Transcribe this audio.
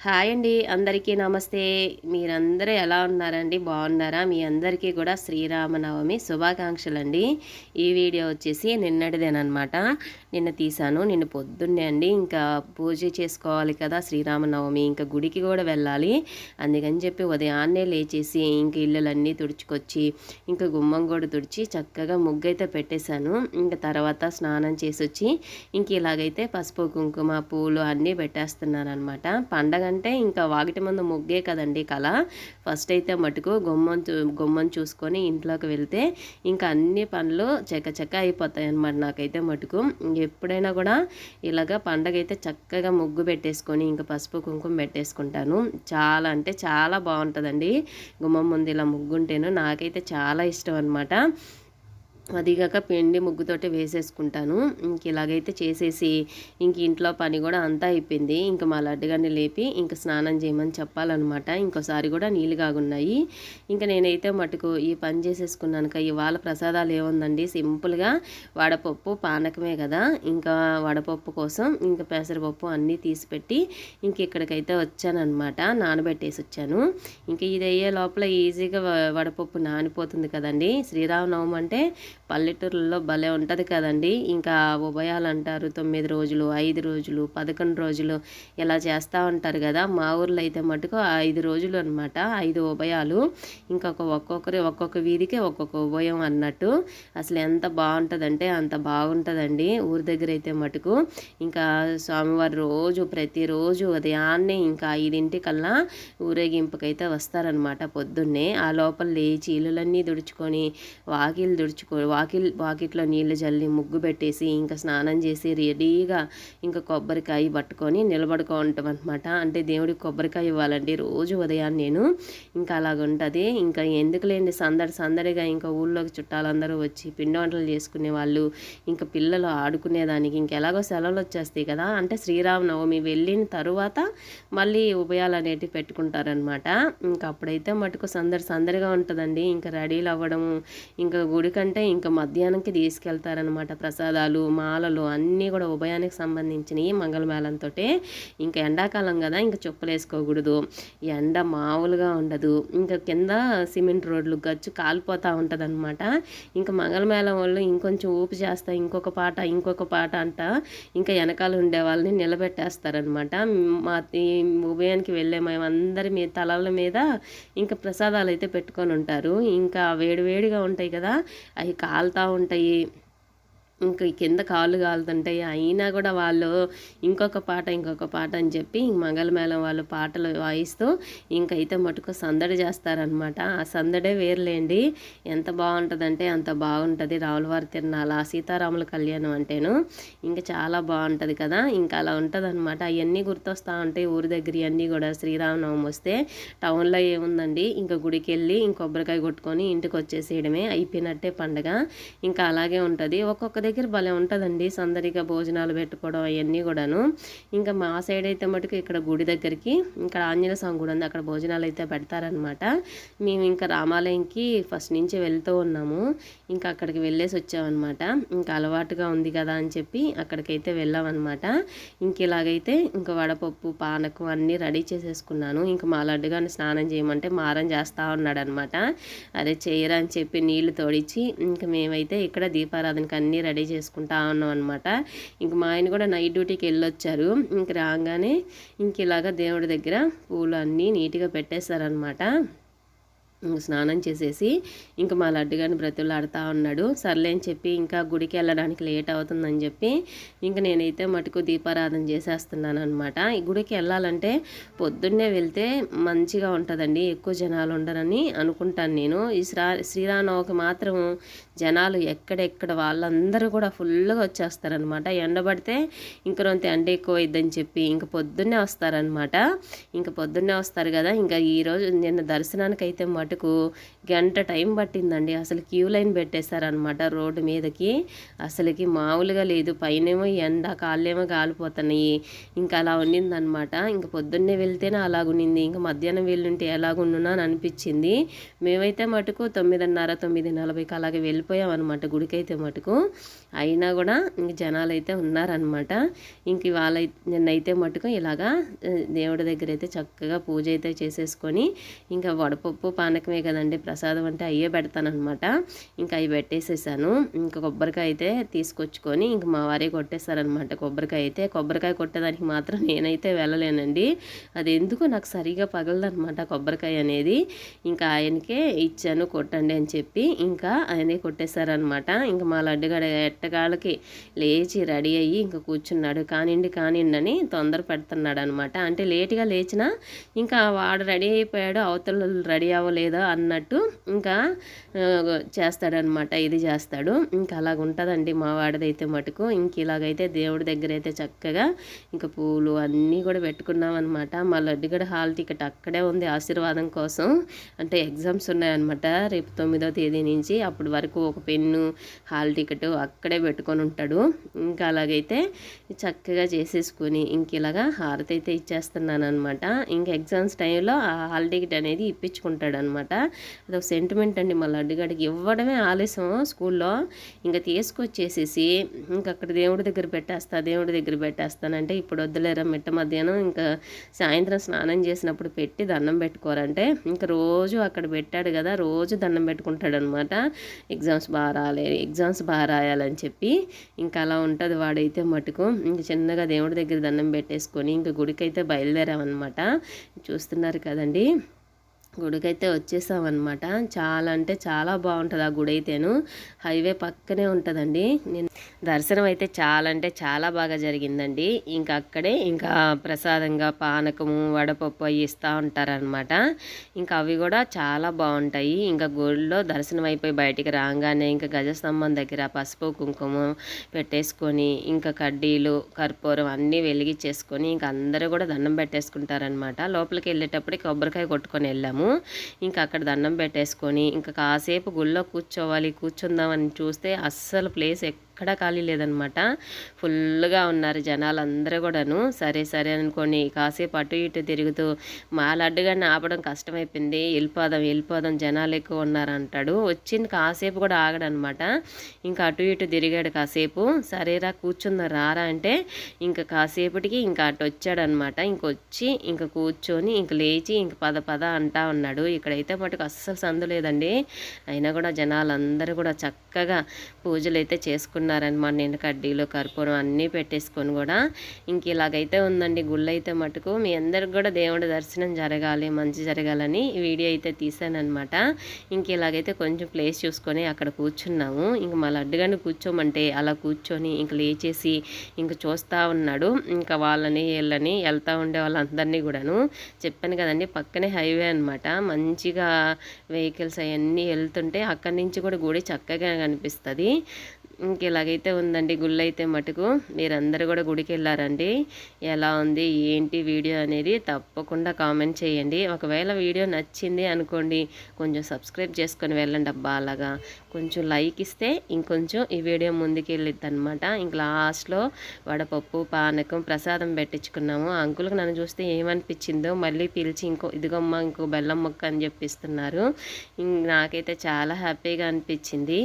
Hi అండి. అందరికీ నమస్తే. మీరందరూ ఎలా ఉన్నారండి? బాగున్నారా? మీ అందరికీ కూడా శ్రీరామనవమి శుభాకాంక్షలు అండి ఈ వీడియో వచ్చేసి నిన్నటిదేనమాట నిన్న తీశాను. నిన్న పొద్దున్నే అండి. ఇంకా పూజ చేసుకోవాలి కదా శ్రీరామనవమి. ఇంకా గుడికి కూడా వెళ్ళాలి. అందుకని చెప్పి ఉదయాన్నే లేచేసి ఇంక ఇల్లులన్నీ తుడుచుకొచ్చి ఇంకా గుమ్మం కూడా తుడిచి చక్కగా ముగ్గు అయితే పెట్టేశాను. ఇంకా తర్వాత స్నానం చేసి వచ్చి ఇంక ఇలాగైతే పసుపు కుంకుమ పూలు అన్నీ పెట్టేస్తున్నాను అనమాట పండగ అంటే ఇంకా వాకిటి ముందు ముగ్గే కదండి కళ. ఫస్ట్ అయితే మటుకు గుమ్మం గుమ్మం చూసుకొని ఇంట్లోకి వెళ్తే ఇంకా అన్ని పనులు చెక్క అయిపోతాయి అనమాట నాకైతే మటుకు. ఎప్పుడైనా కూడా ఇలాగ పండగ అయితే చక్కగా ముగ్గు పెట్టేసుకొని ఇంకా పసుపు కుంకుమ పెట్టేసుకుంటాను. చాలా అంటే చాలా బాగుంటుందండి. గుమ్మం ముందు ఇలా ముగ్గు ఉంటేను నాకైతే చాలా ఇష్టం అనమాట అదిగాక పిండి ముగ్గుతోటి వేసేసుకుంటాను. ఇంక ఇలాగైతే చేసేసి ఇంక ఇంట్లో పని కూడా అంతా అయిపోయింది. ఇంక మా లడ్డుగాన్ని లేపి ఇంక స్నానం చేయమని చెప్పాలన్నమాట. ఇంకోసారి కూడా నీళ్ళు కాగున్నాయి. ఇంకా నేనైతే మటుకు ఈ పని చేసేసుకున్నాను ఇవాళ ప్రసాదాలు ఏముందండి? సింపుల్గా వడపప్పు పానకమే కదా? ఇంకా వడపప్పు కోసం ఇంకా పెసరపప్పు అన్నీ తీసిపెట్టి ఇంక ఇక్కడికైతే వచ్చానమాట నానబెట్టేసి వచ్చాను. ఇంకా ఇది అయ్యే లోపల ఈజీగా వడపప్పు నానిపోతుంది కదండి. శ్రీరామనవమి అంటే పల్లెటూర్లలో భలే ఉంటుంది కదండి. ఇంకా ఉభయాలు అంటారు తొమ్మిది రోజులు ఐదు రోజులు పదకొండు రోజులు ఇలా చేస్తూ ఉంటారు కదా. మా ఊర్లో అయితే మటుకు ఐదు రోజులు అనమాట ఐదు ఉభయాలు. ఇంకొక ఒక్కొక్కరి ఒక్కొక్క వీధికి ఒక్కొక్క ఉభయం అన్నట్టు. అసలు ఎంత బాగుంటుందంటే అంత బాగుంటుందండి. ఊరి దగ్గర అయితే మటుకు ఇంకా స్వామివారి రోజు ప్రతిరోజు ఉదయాన్నే ఇంకా ఐదింటికల్లా ఊరేగింపుకైతే వస్తారనమాట పొద్దున్నే. ఆ లోపల లేచి ఇల్లులన్నీ దుడుచుకొని వాకిలు దుడుచుకో వాకిల్ వాకిట్లో నీళ్ళు జల్లి ముగ్గు పెట్టేసి ఇంకా స్నానం చేసి రెడీగా ఇంకా కొబ్బరికాయ పట్టుకొని నిలబడుకుంటాం అనమాట అంటే దేవుడికి కొబ్బరికాయ ఇవ్వాలండి. రోజు ఉదయాన్ని నేను ఇంకా అలాగుంటుంది. ఇంకా ఎందుకు లేండి సందడి సందడిగా ఇంకా ఊళ్ళోకి చుట్టాలందరూ వచ్చి పిండి వంటలు చేసుకునే వాళ్ళు ఇంకా పిల్లలు ఆడుకునేదానికి ఇంకెలాగో సెలవులు వచ్చేస్తాయి కదా. అంటే శ్రీరామనవమి వెళ్ళిన తరువాత మళ్ళీ ఉభయాలు అనేటివి పెట్టుకుంటారనమాట ఇంకా అప్పుడైతే మటుకు సందడి సందడిగా ఉంటుందండి. ఇంకా రెడీలు అవ్వడము ఇంకా గుడి కంటే ఇంకా మధ్యాహ్నంకి తీసుకెళ్తారనమాట ప్రసాదాలు మాలలు అన్నీ కూడా ఉభయానికి సంబంధించినవి మంగళమేళంతో ఇంకా ఎండాకాలం కదా ఇంకా చెప్పులు వేసుకోకూడదు. ఎండ మామూలుగా ఉండదు. ఇంకా కింద సిమెంట్ రోడ్లు గచ్చు కాలిపోతూ ఉంటుంది అనమాట ఇంకా మంగళమేళం వాళ్ళు ఇంకొంచెం ఊపి చేస్తా ఇంకొక పాట ఇంకొక పాట అంట ఇంకా వెనకాల ఉండే వాళ్ళని నిలబెట్టేస్తారనమాట మా ఈ ఉభయానికి వెళ్ళే మేమందరి మీ తలల మీద ఇంకా ప్రసాదాలు అయితే పెట్టుకొని ఉంటారు. ఇంకా వేడివేడిగా ఉంటాయి కదా అవి కాలుతూ ఉంటాయి. ఇంకా కింద కాళ్ళు కాలుతుంటాయి అయినా కూడా వాళ్ళు ఇంకొక పాట ఇంకొక పాట అని చెప్పి మంగళమేళం వాళ్ళు పాటలు వాయిస్తూ ఇంకైతే మటుకు సందడి చేస్తారనమాట ఆ సందడే వేర్లేండి. ఎంత బాగుంటుందంటే అంత బాగుంటుంది. రావులవారి తిరణాల సీతారాముల కళ్యాణం అంటేను ఇంకా చాలా బాగుంటుంది కదా. ఇంకా అలా ఉంటుంది అనమాట అవన్నీ గుర్తొస్తూ ఉంటాయి ఊరి దగ్గర. అన్నీ కూడా శ్రీరామనవమి వస్తే టౌన్లో ఏముందండి? ఇంకా గుడికి వెళ్ళి ఇంకొబ్బరికాయ కొట్టుకొని ఇంటికి వచ్చేసేయడమే అయిపోయినట్టే పండగ. ఇంకా అలాగే ఉంటుంది. ఒక్కొక్క దగ్గర భలే ఉంటుందండి. సందడిగా భోజనాలు పెట్టుకోవడం అవన్నీ కూడాను. ఇంకా మా సైడ్ అయితే మటుకు ఇక్కడ గుడి దగ్గరికి ఇక్కడ ఆంజనేయ స్వామి గుడి ఉంది. అక్కడ భోజనాలు అయితే పెడతారనమాట మేము ఇంకా రామాలయంకి ఫస్ట్ నుంచి వెళ్తూ ఉన్నాము. ఇంకా అక్కడికి వెళ్ళేసి వచ్చామన్నమాట. ఇంకా అలవాటుగా ఉంది కదా అని చెప్పి అక్కడికైతే వెళ్ళామన్నమాట. ఇంక ఇలాగైతే ఇంకా వడపప్పు పానకం అన్నీ రెడీ చేసేసుకున్నాను. ఇంకా మా లడ్డుగాని స్నానం చేయమంటే మారం చేస్తూ ఉన్నాడు అనమాట అదే చేయరా అని చెప్పి నీళ్ళు తోడిచి ఇంకా మేమైతే ఇక్కడ దీపారాధనకి అన్నీ రెడీ చేసుకుంటా ఉన్నాం అనమాట ఇంక మా ఆయన కూడా నైట్ డ్యూటీకి వెళ్ళొచ్చారు. ఇంక రాగానే ఇంక ఇలాగ దేవుడి దగ్గర పూలు అన్నీ నీట్గా పెట్టేశారనమాట స్నానం చేసేసి ఇంకా మా లడ్డుగాని బ్రతులాడుతూ ఉన్నాడు. సర్లే అని చెప్పి ఇంకా గుడికి వెళ్ళడానికి లేట్ అవుతుందని చెప్పి ఇంకా నేనైతే మటుకు దీపారాధన చేసేస్తున్నాను అనమాట ఈ గుడికి వెళ్ళాలంటే పొద్దున్నే వెళ్తే మంచిగా ఉంటుందండి ఎక్కువ జనాలు ఉండరని అనుకుంటాను నేను. ఈ శ్రా శ్రీరామనవకి మాత్రం జనాలు ఎక్కడెక్కడ వాళ్ళందరూ కూడా ఫుల్గా వచ్చేస్తారనమాట ఎండబడితే ఇంక రొంత ఎండ ఎక్కువ అయిద్దని చెప్పి ఇంక పొద్దున్నే వస్తారనమాట ఇంకా పొద్దున్నే వస్తారు కదా ఇంకా ఈరోజు నిన్న దర్శనానికి అయితే మటుకు గంట టైం పట్టిందండి. అసలు క్యూ లైన్ పెట్టేశారనమాట రోడ్డు మీదకి. అసలుకి మామూలుగా లేదు. పైనేమో ఎండ కాళ్ళేమో కాలిపోతున్నాయి ఇంకా అలా ఉండిందనమాట ఇంకా పొద్దున్నే వెళ్తేనే అలాగుండింది ఇంకా మధ్యాహ్నం వెళ్ళుంటే ఎలాగుండునా అని అనిపించింది. మేమైతే మటుకు తొమ్మిదిన్నర తొమ్మిది నలభైకి అలాగే వెళ్ళిపోయామన్నమాట గుడికైతే మటుకు. అయినా కూడా ఇంక జనాలు అయితే ఉన్నారనమాట ఇంక ఇవాళ నిన్నైతే మటుకు ఇలాగా దేవుడి దగ్గర అయితే చక్కగా పూజ అయితే చేసేసుకొని ఇంకా వడపప్పు పానకమే కదండి. ప్రసాదం అంటే అయ్యే పెడతానమాట ఇంకా అవి పెట్టేసేసాను. ఇంకా కొబ్బరికాయ అయితే తీసుకొచ్చుకొని ఇంక మా వారే కొట్టేశారనమాట కొబ్బరికాయ అయితే. కొబ్బరికాయ కొట్టేదానికి మాత్రం నేనైతే వెళ్ళలేనండి. అది ఎందుకు నాకు సరిగా పగలదనమాట కొబ్బరికాయ అనేది. ఇంకా ఆయనకే ఇచ్చాను కొట్టండి అని చెప్పి. ఇంకా ఆయనే కొట్టేశారనమాట ఇంకా మా లడ్డుగడ ఎట్టగాళ్ళకి లేచి రెడీ అయ్యి ఇంకా కూర్చున్నాడు. కానిండి కానిండి అని తొందర పెడుతున్నాడు అనమాట అంటే లేటుగా లేచినా ఇంకా వాడు రెడీ అయిపోయాడు. అవతల రెడీ అవ్వలేదు. అన్నట్టు ఇంకా చేస్తాడనమాట. ఇది చేస్తాడు. ఇంకా అలాగ ఉంటుందండి మా వాడిదైతే మటుకు. ఇంక ఇలాగైతే దేవుడి దగ్గర అయితే చక్కగా ఇంకా పూలు అన్నీ కూడా పెట్టుకున్నాం అనమాట మా లడ్డుగడ హాల్ టికెట్ అక్కడే ఉంది ఆశీర్వాదం కోసం. అంటే ఎగ్జామ్స్ ఉన్నాయన్నమాట రేపు తొమ్మిదో తేదీ నుంచి. అప్పటి వరకు ఒక పెన్ను హాల్ టికెట్ అక్కడే పెట్టుకొని ఉంటాడు. ఇంకా అలాగైతే చక్కగా చేసేసుకుని ఇంక ఇలాగా హారతి అయితే ఇచ్చేస్తున్నాను అనమాట ఇంక ఎగ్జామ్స్ టైంలో ఆ హాల్ టికెట్ అనేది ఇప్పించుకుంటాడు అనమాట అదొక సెంటిమెంట్ అండి మళ్ళీ లడ్డుగాడికి ఇవ్వడమే ఆలస్యం స్కూల్లో. ఇంకా తీసుకొచ్చేసేసి ఇంకా అక్కడ దేవుడి దగ్గర పెట్టేస్తా దేవుడి దగ్గర పెట్టేస్తానంటే ఇప్పుడు వద్దులేరా మిట్ట మధ్యాహ్నం. ఇంకా సాయంత్రం స్నానం చేసినప్పుడు పెట్టి దండం పెట్టుకోరంటే ఇంకా రోజు అక్కడ పెట్టాడు కదా రోజు దండం పెట్టుకుంటాడు అనమాట ఎగ్జామ్స్ బాగా రాలే ఎగ్జామ్స్ బాగా రాయాలని చెప్పి ఇంకా అలా ఉంటుంది వాడైతే మటుకు. ఇంక చిన్నగా దేవుడి దగ్గర దండం పెట్టేసుకొని ఇంకా గుడికైతే బయలుదేరామన్నమాట. చూస్తున్నారు కదండి. గుడికైతే వచ్చేసామన్నమాట. చాలా అంటే చాలా బాగుంటుంది ఆ గుడి అయితేను హైవే పక్కనే ఉంటుందండి. నేను దర్శనం అయితే చాలా అంటే చాలా బాగా జరిగిందండి. ఇంకా అక్కడే ఇంకా ప్రసాదంగా పానకము వడపప్పు అవి ఇస్తూ ఉంటారనమాట ఇంకా అవి కూడా చాలా బాగుంటాయి. ఇంకా గుడిలో దర్శనం అయిపోయి బయటికి రాగానే ఇంకా గజస్తంభం దగ్గర పసుపు కుంకుమ పెట్టేసుకొని ఇంకా కడ్డీలు కర్పూరం అన్నీ వెలిగించేసుకొని ఇంకా అందరూ కూడా దండం పెట్టేసుకుంటారనమాట లోపలికి వెళ్ళేటప్పుడు కొబ్బరికాయ కొట్టుకొని వెళ్ళాము. ఇంకా అక్కడ దండం పెట్టేసుకొని ఇంకా కాసేపు గుళ్ళో కూర్చోవాలి కూర్చుందామని చూస్తే అస్సలు ప్లేస్ ఎక్కువ ఎక్కడా ఖాళీ లేదనమాట. ఫుల్గా ఉన్నారు జనాలు అందరూ కూడాను. సరే సరే అనుకోని కాసేపు అటు ఇటు తిరుగుతూ మా లడ్డుగాన్ని ఆపడం కష్టమైపోయింది. వెళ్ళిపోదాం వెళ్ళిపోదాం జనాలు ఎక్కువ ఉన్నారంటాడు. వచ్చింది కాసేపు కూడా ఆగడనమాట. ఇంకా అటు ఇటు తిరిగాడు కాసేపు. సరేరా కూర్చుందా రారా అంటే ఇంకా కాసేపటికి ఇంకా అటు వచ్చాడనమాట. ఇంకొచ్చి ఇంకా కూర్చొని ఇంక లేచి ఇంక పద పద అంటా ఉన్నాడు. ఇక్కడైతే మటుకు అస్సలు సందు లేదండి. అయినా కూడా జనాలు అందరూ కూడా చక్కగా పూజలు అయితే చేసుకున్నారు. ఉన్నారనమాట నేను కడ్డీలు కర్పూరం అన్నీ పెట్టేసుకొని కూడా ఇంక ఇలాగైతే ఉందండి. గుళ్ళు అయితే మటుకు మీ అందరికి కూడా దేవుడి దర్శనం జరగాలి మంచి జరగాలని ఈ వీడియో అయితే తీసానమాట ఇంక ఇలాగైతే కొంచెం ప్లేస్ చూసుకొని అక్కడ కూర్చున్నాము. ఇంక మా లడ్డుగాని కూర్చోమంటే అలా కూర్చొని ఇంక లేచేసి ఇంక చూస్తూ ఉన్నాడు. ఇంకా వాళ్ళని వీళ్ళని వెళ్తూ ఉండే వాళ్ళందరినీ కూడాను చెప్పాను కదండి. పక్కనే హైవే అనమాట మంచిగా వెహికల్స్ అవన్నీ వెళ్తుంటే అక్కడి నుంచి కూడా గుడి చక్కగా కనిపిస్తుంది. ఇంక ఇలాగైతే ఉందండి గుళ్ళు అయితే మటుకు మీరందరూ కూడా గుడికి వెళ్ళారండి ఎలా ఉంది ఏంటి వీడియో అనేది తప్పకుండా కామెంట్ చేయండి. ఒకవేళ వీడియో నచ్చింది అనుకోండి కొంచెం సబ్స్క్రైబ్ చేసుకొని వెళ్ళండి అబ్బా అలాగా. కొంచెం లైక్ ఇస్తే ఇంకొంచెం ఈ వీడియో ముందుకు వెళ్ళిద్ది అనమాట ఇంక లాస్ట్లో వడపప్పు పానకం ప్రసాదం పెట్టించుకున్నాము. అంకులకు నన్ను చూస్తే ఏమనిపించిందో మళ్ళీ పిలిచి ఇంకో ఇదిగమ్మ ఇంకో బెల్లం మొక్క అని చెప్పిస్తున్నారు. నాకైతే చాలా హ్యాపీగా అనిపించింది.